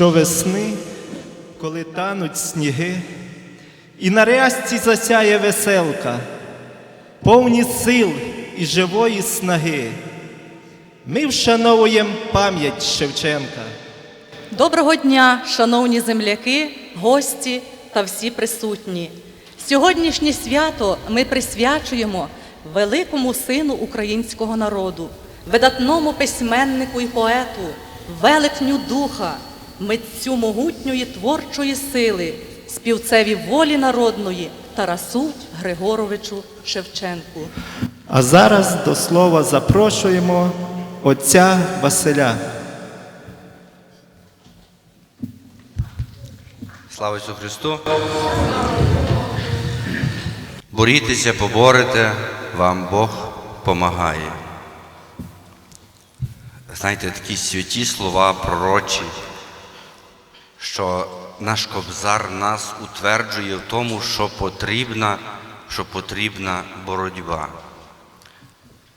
Щовесни, коли тануть сніги, і на рясці засяє веселка, повні сил і живої снаги. Ми вшановуємо пам'ять Шевченка. Доброго дня, шановні земляки, гості та всі присутні. Сьогоднішнє свято ми присвячуємо великому сину українського народу, видатному письменнику і поету, велетню духа, митцю могутньої творчої сили, співцеві волі народної Тарасу Григоровичу Шевченку. А зараз до слова запрошуємо отця Василя. Слава Ісусу Христу! Борітеся, поборете, вам Бог помагає. Знаєте, такі святі слова пророчі, що наш кобзар нас утверджує в тому, що потрібна, що потрібна боротьба.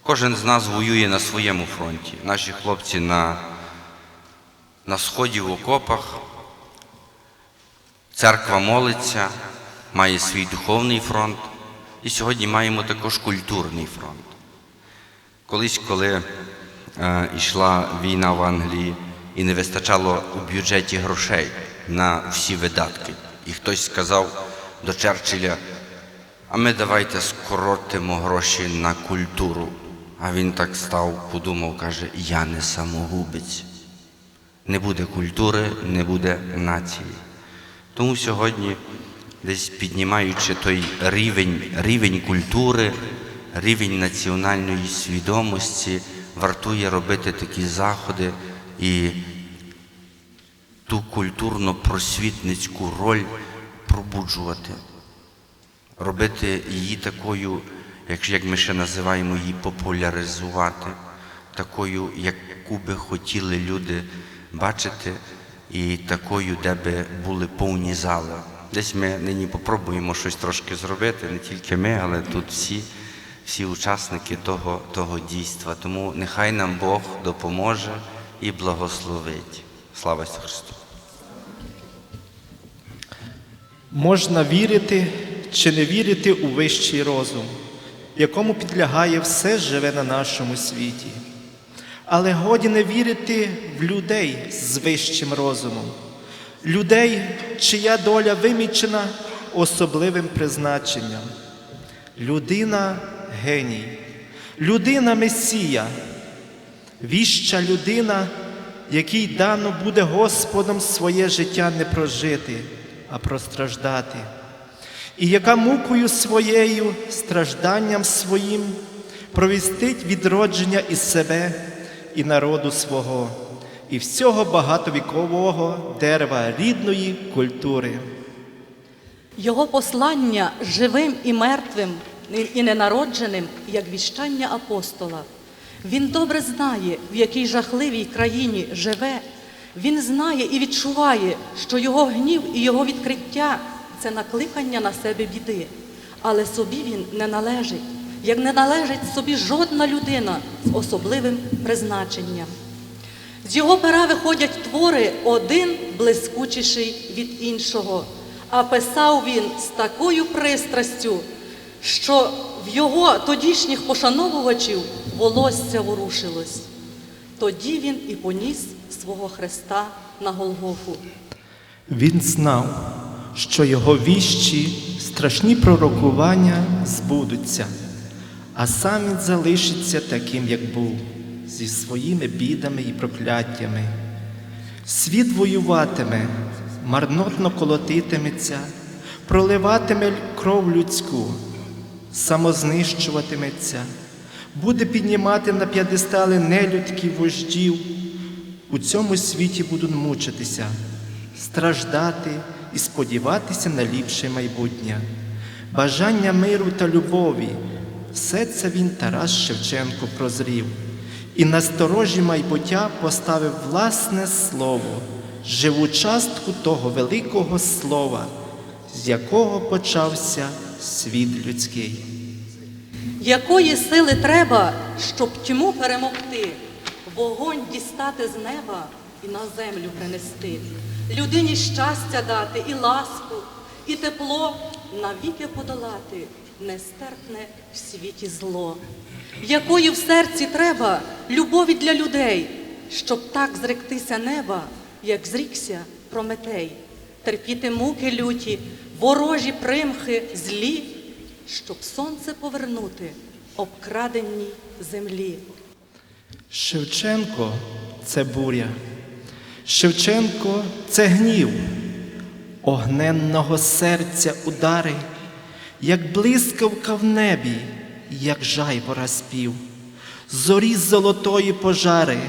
Кожен з нас воює на своєму фронті. Наші хлопці на, на сході в окопах, Церква молиться, має свій духовний фронт, і сьогодні маємо також культурний фронт. Колись, коли е, йшла війна в Англії і не вистачало у бюджеті грошей на всі видатки, і хтось сказав до Черчилля, а ми давайте скоротимо гроші на культуру. А він так став, подумав, каже, я не самогубець. Не буде культури, не буде нації. Тому сьогодні, десь піднімаючи той рівень, рівень культури, рівень національної свідомості, вартує робити такі заходи і ту культурно-просвітницьку роль пробуджувати, робити її такою, як, ми ще називаємо її, популяризувати, такою, яку би хотіли люди бачити і такою, де би були повні зали. Десь ми нині попробуємо щось трошки зробити, не тільки ми, але тут всі, всі учасники того, того дійства. Тому нехай нам Бог допоможе і благословить. Слава Ісусу Христу! Можна вірити чи не вірити у вищий розум, якому підлягає все живе на нашому світі. Але годі не вірити в людей з вищим розумом, людей, чия доля вимічена особливим призначенням. Людина геній, людина Месія, віща людина, якій дано буде Господом своє життя не прожити, а простраждати, і яка мукою своєю, стражданням своїм провістить відродження із себе і народу свого, і всього багатовікового дерева рідної культури. Його послання живим і мертвим, і ненародженим, як віщання апостола. Він добре знає, в якій жахливій країні живе. Він знає і відчуває, що його гнів і його відкриття це накликання на себе біди. Але собі він не належить, як не належить собі жодна людина з особливим призначенням. З його пера виходять твори один блискучіший від іншого, а писав він з такою пристрастю, що в його тодішніх пошановувачів волосся ворушилось. Тоді він і поніс свого Христа на Голгофу. Він знав, що його віщі, страшні пророкування збудуться, а сам він залишиться таким, як був, зі своїми бідами і прокляттями. Світ воюватиме, марнотно колотитиметься, проливатиме кров людську, самознищуватиметься, буде піднімати на п'ядестали нелюдків вождів. У цьому світі будуть мучитися, страждати і сподіватися на ліпше майбутнє. Бажання миру та любові все це він Тарас Шевченко прозрів і на сторожі майбуття поставив власне слово, живу частку того великого слова, з якого почався світ людський. Якої сили треба, щоб тьму перемогти, вогонь дістати з неба, і на землю принести, людині щастя дати і ласку, і тепло навіки подолати нестерпне в світі зло. Якої в серці треба любові для людей, щоб так зректися неба, як зрікся Прометей, терпіти муки люті, ворожі примхи злі, щоб сонце повернути обкраденій землі. Шевченко це буря. Шевченко це гнів, огненного серця удари, як блискавка в небі, як жайвора спів, зорі золотої пожари.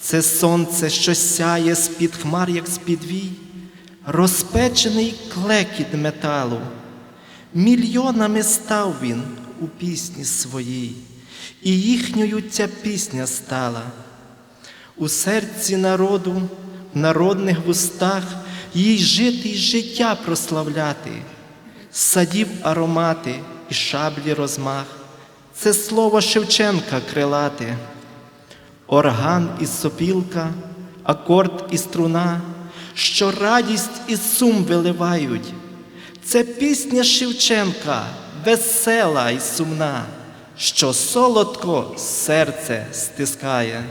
Це сонце, що сяє з-під хмар, як з-під вій, розпечений клекіт металу. Мільйонами став він у пісні своїй, і їхньою ця пісня стала. У серці народу, в народних вустах їй жити й життя прославляти, садів аромати і шаблі розмах. Це слово Шевченка крилате. Орган і сопілка, акорд і струна, що радість і сум виливають. Це пісня Шевченка, весела і сумна, що солодко серце стискає.